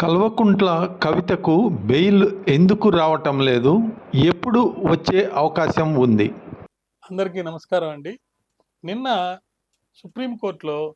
కల్వకుంట్ల కవితకు బెయిల్ ఎందుకు రావటం లేదు? ఎప్పుడు వచ్చే అవకాశం ఉంది? అందరికీ నమస్కారం అండి. నిన్న సుప్రీంకోర్టులో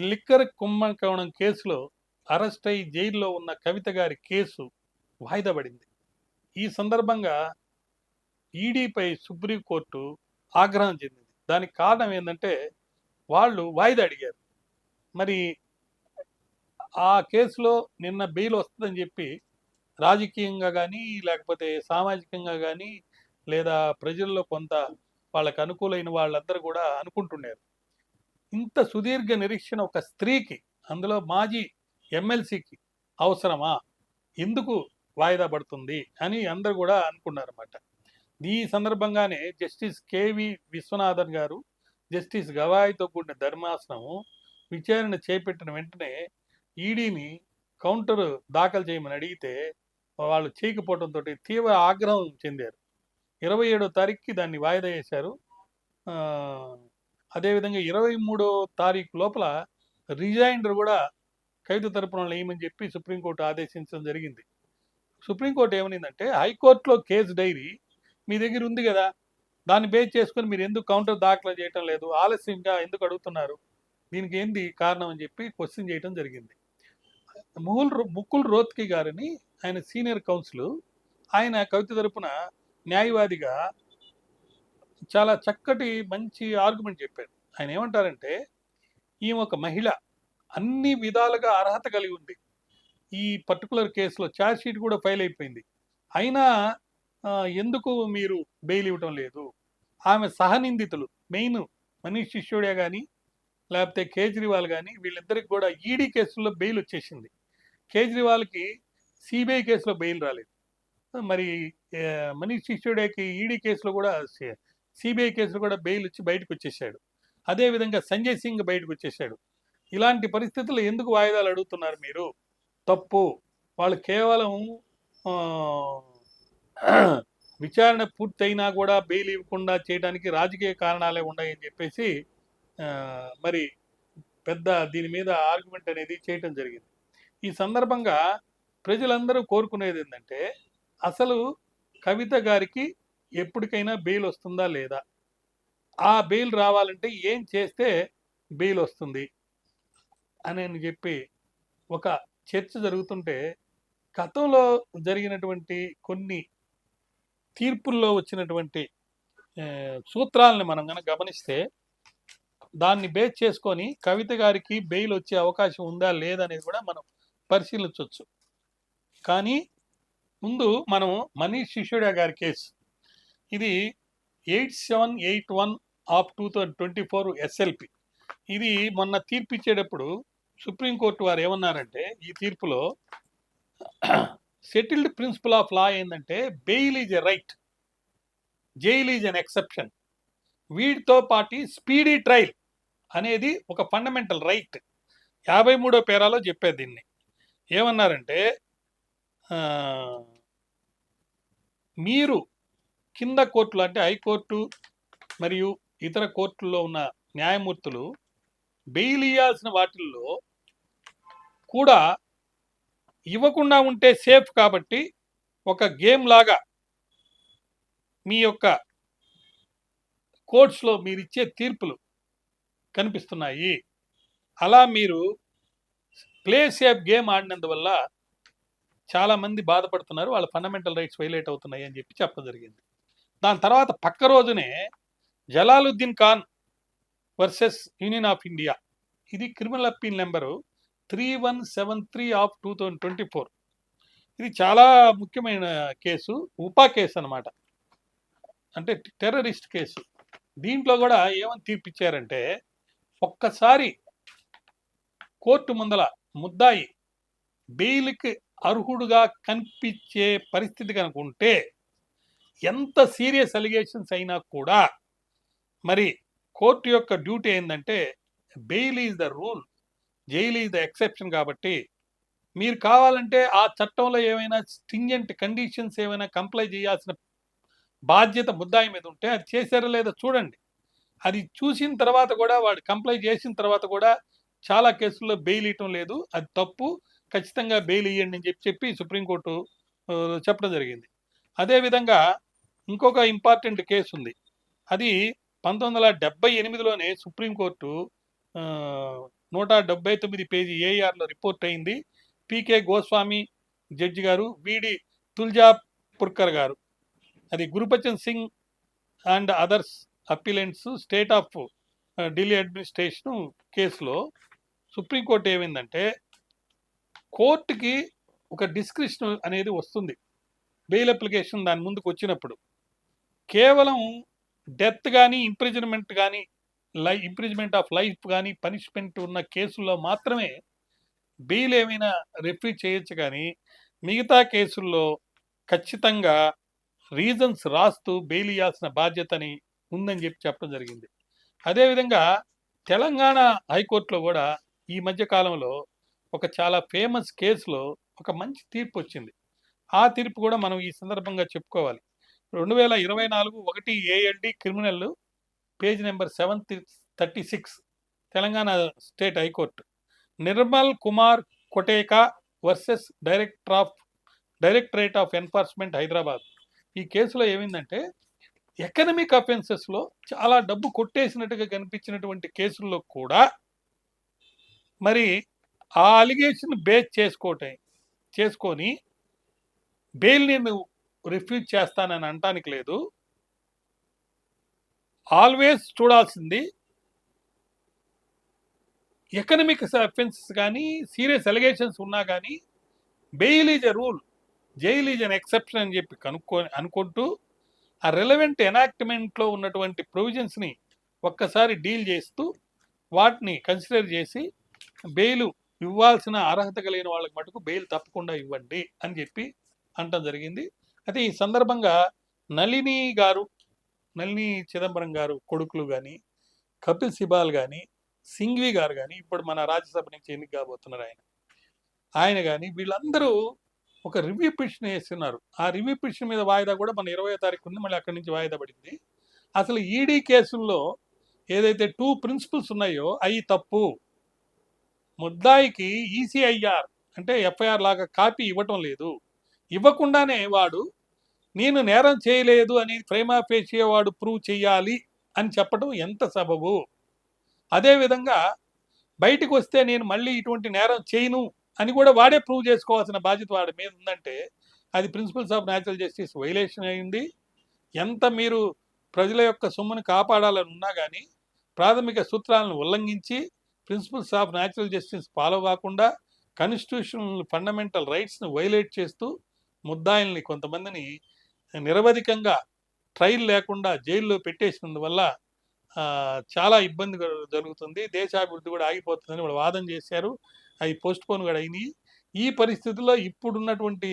లిక్కర్ కుంభకోణం కేసులో అరెస్ట్ అయి జైల్లో ఉన్న కవిత గారి కేసు వాయిదా పడింది. ఈ సందర్భంగా ఈడీపై సుప్రీంకోర్టు ఆగ్రహం చెందింది. దానికి కారణం ఏంటంటే వాళ్ళు వాయిదా అడిగారు. మరి ఆ కేసులో నిన్న బెయిల్ వస్తుందని చెప్పి రాజకీయంగా కానీ లేకపోతే సామాజికంగా కానీ లేదా ప్రజల్లో కొంత వాళ్ళకు అనుకూలైన వాళ్ళందరూ కూడా అనుకుంటున్నారు. ఇంత సుదీర్ఘ నిరీక్షణ ఒక స్త్రీకి అందులో మాజీ ఎమ్మెల్సీకి అవసరమా? ఎందుకు వాయిదా పడుతుంది అని అందరు కూడా అనుకున్నారన్నమాట. ఈ సందర్భంగానే జస్టిస్ కేవి విశ్వనాథన్ గారు జస్టిస్ గవాయితో కూడిన ధర్మాసనము విచారణ చేపట్టిన వెంటనే ఈడీని కౌంటర్ దాఖలు చేయమని అడిగితే వాళ్ళు చేయకపోవడంతో తీవ్ర ఆగ్రహం చెందారు. ఇరవై ఏడో తారీఖుకి దాన్ని వాయిదా వేశారు. అదేవిధంగా ఇరవై మూడో తారీఖు లోపల రిజైండర్ కూడా ఖైదు తరపున వేయమని చెప్పి సుప్రీంకోర్టు ఆదేశించడం జరిగింది. సుప్రీంకోర్టు ఏమనిందంటే హైకోర్టులో కేసు డైరీ మీ దగ్గర ఉంది కదా దాన్ని బేస్ చేసుకొని మీరు ఎందుకు కౌంటర్ దాఖలు చేయటం లేదు ఆలస్యంగా ఎందుకు అడుగుతున్నారు దీనికి ఏంది కారణం అని చెప్పి క్వశ్చన్ చేయడం జరిగింది. ముహుల్ రో- ముకుల్ రోత్కి గారిని ఆయన సీనియర్ కౌన్సిల్ ఆయన కవిత తరపున న్యాయవాదిగా చాలా చక్కటి మంచి ఆర్గ్యుమెంట్ చెప్పాడు. ఆయన ఏమంటారంటే ఈమె ఒక మహిళ అన్ని విధాలుగా అర్హత కలిగి ఉంది. ఈ పర్టికులర్ కేసులో ఛార్జ్ షీట్ కూడా ఫైల్ అయిపోయింది. అయినా ఎందుకు మీరు బెయిల్ ఇవ్వటం లేదు? ఆమె సహనిందితులు మెయిన్ మనీష్ సిసోడియా కానీ లేకపోతే కేజ్రీవాల్ కానీ వీళ్ళిద్దరికి కూడా ఈడీ కేసుల్లో బెయిల్ వచ్చేసింది. కేజ్రీవాల్కి సిబిఐ కేసులో బెయిల్ రాలేదు. మరి మనీష్ సిసోడియాకి ఈడీ కేసులో కూడా సిబిఐ కేసులో కూడా బెయిల్ వచ్చి బయటకు వచ్చేసాడు. అదేవిధంగా సంజయ్ సింగ్ బయటకు వచ్చేసాడు. ఇలాంటి పరిస్థితుల్లో ఎందుకు వాయిదాలు అడుగుతున్నారు మీరు? తప్పు. వాళ్ళు కేవలం విచారణ పూర్తయినా కూడా బెయిల్ ఇవ్వకుండా చేయడానికి రాజకీయ కారణాలే ఉన్నాయని చెప్పేసి మరి పెద్ద దీని మీద ఆర్గ్యుమెంట్ అనేది చేయటం జరిగింది. ఈ సందర్భంగా ప్రజలందరూ కోరుకునేది ఏంటంటే అసలు కవిత గారికి ఎప్పటికైనా బెయిల్ వస్తుందా లేదా? ఆ బెయిల్ రావాలంటే ఏం చేస్తే బెయిల్ వస్తుంది? అని చెప్పి ఒక చర్చ జరుగుతుంటే గతంలో జరిగినటువంటి కొన్ని తీర్పుల్లో వచ్చినటువంటి సూత్రాలని మనం కనుక గమనిస్తే దాన్ని బేస్ చేసుకొని కవిత గారికి బెయిల్ వచ్చే అవకాశం ఉందా లేదనేది కూడా మనం పరిశీలించవచ్చు కానీ ముందు మనం మనీష్ సిసోడియా గారి కేసు. ఇది eight seven eight one of two thousand twenty four SLP. ఇది మొన్న తీర్పు ఇచ్చేటప్పుడు సుప్రీంకోర్టు వారు ఏమన్నారంటే ఈ తీర్పులో సెటిల్డ్ ప్రిన్సిపల్ ఆఫ్ లా ఏంటంటే bail is a right jail is an exception వీటితో పాటు స్పీడీ ట్రయల్ అనేది ఒక ఫండమెంటల్ రైట్. యాభై మూడో పేరాలో చెప్పేది దీన్ని. ఏమన్నారంటే మీరు కింద కోర్టులు అంటే హైకోర్టు మరియు ఇతర కోర్టుల్లో ఉన్న న్యాయమూర్తులు బెయిల్ ఇవ్వాల్సిన వాటిల్లో కూడా ఇవ్వకుండా ఉంటే సేఫ్ కాబట్టి ఒక గేమ్ లాగా మీ యొక్క కోర్ట్స్లో మీరు ఇచ్చే తీర్పులు కనిపిస్తున్నాయి. అలా మీరు ప్లే సేఫ్ గేమ్ ఆడినందువల్ల చాలామంది బాధపడుతున్నారు. వాళ్ళ ఫండమెంటల్ రైట్స్ వైలేట్ అవుతున్నాయి అని చెప్పి చెప్పడం జరిగింది. దాని తర్వాత పక్క రోజునే Jalaluddin Khan versus union of India ఇది criminal appeal number three one seven three of two thousand twenty four ఇది చాలా ముఖ్యమైన కేసు ఉపా కేసు అన్నమాట. అంటే టెర్రరిస్ట్ కేసు. దీంట్లో కూడా ఏమని తీర్పిచ్చారంటే ఒక్కసారి కోర్టు ముందల ముద్దాయి. బెయిల్కి అర్హుడుగా కనిపించే పరిస్థితి కనుకుంటే ఎంత సీరియస్ అలిగేషన్స్ అయినా కూడా మరి కోర్టు యొక్క డ్యూటీ ఏంటంటే bail is the rule jail is the exception కాబట్టి మీరు కావాలంటే ఆ చట్టంలో ఏమైనా స్టింజెంట్ కండిషన్స్ ఏమైనా కంప్లై చేయాల్సిన బాధ్యత ముద్దాయి మీద ఉంటే అది చేశారో లేదో చూడండి. అది చూసిన తర్వాత కూడా వాడు కంప్లై చేసిన తర్వాత కూడా చాలా కేసుల్లో బెయిల్ ఇవ్వటం లేదు. అది తప్పు. ఖచ్చితంగా బెయిల్ ఇవ్వండి అని చెప్పి చెప్పి సుప్రీంకోర్టు చెప్పడం జరిగింది. అదేవిధంగా ఇంకొక ఇంపార్టెంట్ కేసు ఉంది అది పంతొమ్మిది వందల డెబ్బై ఎనిమిదిలోనే సుప్రీంకోర్టు నూట డెబ్బై తొమ్మిది పేజీ ఏఆర్లో రిపోర్ట్ అయింది. పీకే గోస్వామి జడ్జి గారు విడి తుల్జాపుర్కర్ గారు. అది Gurbachan Singh and others appellants state of Delhi administration కేసులో సుప్రీంకోర్టు ఏమైందంటే కోర్టుకి ఒక డిస్క్రిప్షన్ అనేది వస్తుంది. బెయిల్ అప్లికేషన్ దాని ముందుకు వచ్చినప్పుడు. కేవలం డెత్ కానీ ఇంప్రిజన్మెంట్ కానీ లై ఇంప్రిజ్మెంట్ ఆఫ్ లైఫ్ కానీ పనిష్మెంట్ ఉన్న కేసుల్లో మాత్రమే బెయిల్ ఏమైనా రిఫ్యూజ్ చేయొచ్చు కానీ మిగతా కేసుల్లో ఖచ్చితంగా రీజన్స్ రాస్తూ బెయిల్ ఇవ్వాల్సిన బాధ్యతని ఉందని చెప్పి చెప్పడం జరిగింది. అదేవిధంగా తెలంగాణ హైకోర్టులో కూడా ఈ మధ్య కాలంలో ఒక చాలా ఫేమస్ కేసులో ఒక మంచి తీర్పు వచ్చింది. ఆ తీర్పు కూడా మనం ఈ సందర్భంగా చెప్పుకోవాలి. రెండు వేల ఇరవై నాలుగు ఒకటి ALD criminal page number seven thirty six Telangana state high court. Nirmal Kumar Koteka versus director of directorate of enforcement Hyderabad. ఈ కేసులో ఏమైందంటే ఎకనమిక్ అఫెన్సెస్లో చాలా డబ్బు కొట్టేసినట్టుగా కనిపించినటువంటి కేసుల్లో కూడా మరి ఆ అలిగేషన్ బేస్ చేసుకోవటం చేసుకొని బెయిల్ నేను రిఫ్యూజ్ చేస్తానని అనటానికి లేదు. ఆల్వేస్ చూడాల్సింది ఎకనమిక్ అఫెన్సెస్ కానీ సీరియస్ అలిగేషన్స్ ఉన్నా కానీ bail is a rule jail is an exception అని చెప్పి కనుక్కో అనుకుంటూ ఆ రెలవెంట్ ఎనాక్ట్మెంట్లో ఉన్నటువంటి ప్రొవిజన్స్ని ఒక్కసారి డీల్ చేస్తూ వాటిని కన్సిడర్ చేసి బెయిల్ ఇవ్వాల్సిన అర్హత కలిగిన వాళ్ళకి మటుకు బెయిల్ తప్పకుండా ఇవ్వండి అని చెప్పి అనటం జరిగింది. అయితే ఈ సందర్భంగా నళిని గారు నళిని చిదంబరం గారు కొడుకులు కానీ కపిల్ సిబాల్ కానీ సింఘ్వి గారు కానీ ఇప్పుడు మన రాజ్యసభ నుంచి ఎన్నిక కాబోతున్నారు ఆయన. ఆయన కానీ వీళ్ళందరూ ఒక రివ్యూ పిటిషన్ వేస్తున్నారు. ఆ రివ్యూ పిటిషన్ మీద వాయిదా కూడా మన ఇరవై తారీఖు ఉంది మళ్ళీ అక్కడి నుంచి వాయిదా పడింది. అసలు ఈడీ కేసుల్లో ఏదైతే టూ ప్రిన్సిపల్స్ ఉన్నాయో అవి తప్పు. ముద్దాయికి ఈసీఐఆర్ అంటే ఎఫ్ఐఆర్ లాగా కాపీ ఇవ్వటం లేదు. ఇవ్వకుండానే వాడు నేను నేరం చేయలేదు అని ప్రేమా వాడు ప్రూవ్ చేయాలి అని చెప్పడం ఎంత సబబు? అదేవిధంగా బయటకు వస్తే నేను మళ్ళీ ఇటువంటి నేరం చేయను అని కూడా వాడే ప్రూవ్ చేసుకోవాల్సిన బాధ్యత వాడి మీద ఉందంటే అది principles of natural justice violation అయింది. ఎంత మీరు ప్రజల యొక్క సొమ్మును కాపాడాలని ఉన్నా కానీ ప్రాథమిక సూత్రాలను ఉల్లంఘించి principles of natural justice follow కాకుండా కాన్స్టిట్యూషనల్ ఫండమెంటల్ రైట్స్ని వైలేట్ చేస్తూ ముద్దాయిల్ని కొంతమందిని నిరవధికంగా ట్రయల్ లేకుండా జైల్లో పెట్టేసినందువల్ల చాలా ఇబ్బంది జరుగుతుంది. దేశాభివృద్ధి కూడా ఆగిపోతుందని వాళ్ళు వాదన చేశారు. అవి పోస్ట్ పోన్ కూడా అయినాయి. ఈ పరిస్థితుల్లో ఇప్పుడున్నటువంటి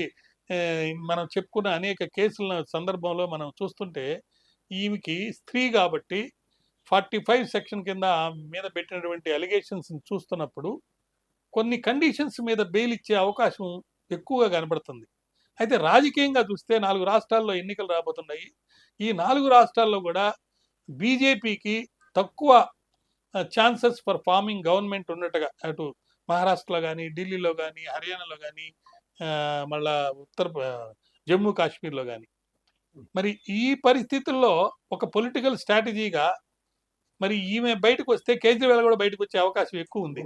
మనం చెప్పుకున్న అనేక కేసుల సందర్భంలో మనం చూస్తుంటే ఈమెకి స్త్రీ కాబట్టి ఫార్టీ ఫైవ్ సెక్షన్ కింద మీద పెట్టినటువంటి అలిగేషన్స్ చూస్తున్నప్పుడు కొన్ని కండిషన్స్ మీద బెయిల్ ఇచ్చే అవకాశం ఎక్కువగా కనబడుతుంది. అయితే రాజకీయంగా చూస్తే నాలుగు రాష్ట్రాల్లో ఎన్నికలు రాబోతున్నాయి. ఈ నాలుగు రాష్ట్రాల్లో కూడా బీజేపీకి తక్కువ ఛాన్సెస్ ఫర్ ఫార్మింగ్ గవర్నమెంట్ ఉన్నట్టుగా అటు మహారాష్ట్రలో కానీ ఢిల్లీలో కానీ హర్యానాలో కానీ మళ్ళా ఉత్తర జమ్మూ కాశ్మీర్లో కానీ మరి ఈ పరిస్థితుల్లో ఒక పొలిటికల్ స్ట్రాటజీగా మరి ఈమె బయటకు వస్తే కేజ్రీవాల్ కూడా బయటకు వచ్చే అవకాశం ఎక్కువ ఉంది.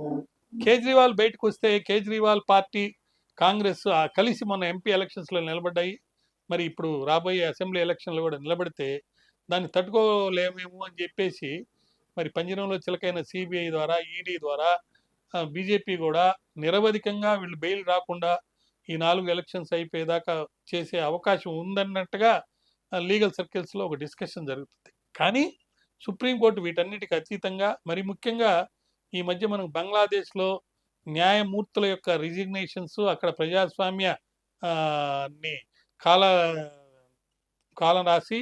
కేజ్రీవాల్ బయటకు వస్తే కేజ్రీవాల్ పార్టీ కాంగ్రెస్ ఆ కలిసి మొన్న ఎంపీ ఎలక్షన్స్లో నిలబడ్డాయి. మరి ఇప్పుడు రాబోయే అసెంబ్లీ ఎలక్షన్లో కూడా నిలబడితే దాన్ని తట్టుకోలేమేమో అని చెప్పేసి మరి పంజరంలో చిలకైన సిబిఐ ద్వారా ఈడీ ద్వారా బీజేపీ కూడా నిరవధికంగా వీళ్ళు బెయిల్ రాకుండా ఈ నాలుగు ఎలక్షన్స్ అయిపోయేదాకా చేసే అవకాశం ఉందన్నట్టుగా లీగల్ సర్కిల్స్లో ఒక డిస్కషన్ జరుగుతుంది. కానీ సుప్రీంకోర్టు వీటన్నిటికి అతీతంగా మరి ముఖ్యంగా ఈ మధ్య మనం బంగ్లాదేశ్లో న్యాయమూర్తుల యొక్క రిజిగ్నేషన్స్ అక్కడ ప్రజాస్వామ్య ని కాల కాలం రాసి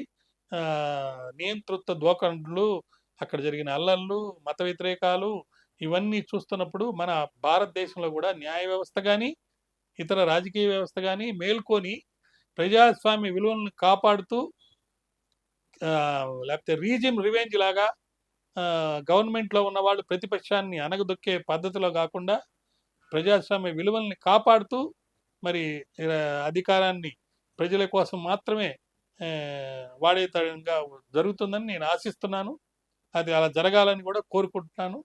నియంతృత్వ దోకండ్లు అక్కడ జరిగిన అల్లర్లు మత వ్యతిరేకాలు ఇవన్నీ చూస్తున్నప్పుడు మన భారతదేశంలో కూడా న్యాయ వ్యవస్థ కానీ ఇతర రాజకీయ వ్యవస్థ కానీ మేల్కొని ప్రజాస్వామ్య విలువలను కాపాడుతూ లేకపోతే రీజిమ్ రివెంజ్ లాగా గవర్నమెంట్లో ఉన్న వాళ్ళు ప్రతిపక్షాన్ని అనగదొక్కే పద్ధతిలో కాకుండా ప్రజాస్వామ్య విలువల్ని కాపాడుతూ మరి అధికారాన్ని ప్రజల కోసం మాత్రమే ఆ, వాడేతరంగా జరుగుతుందని నేను ఆశిస్తున్నాను. అది అలా జరగాలని కూడా కోరుకుంటున్నాను.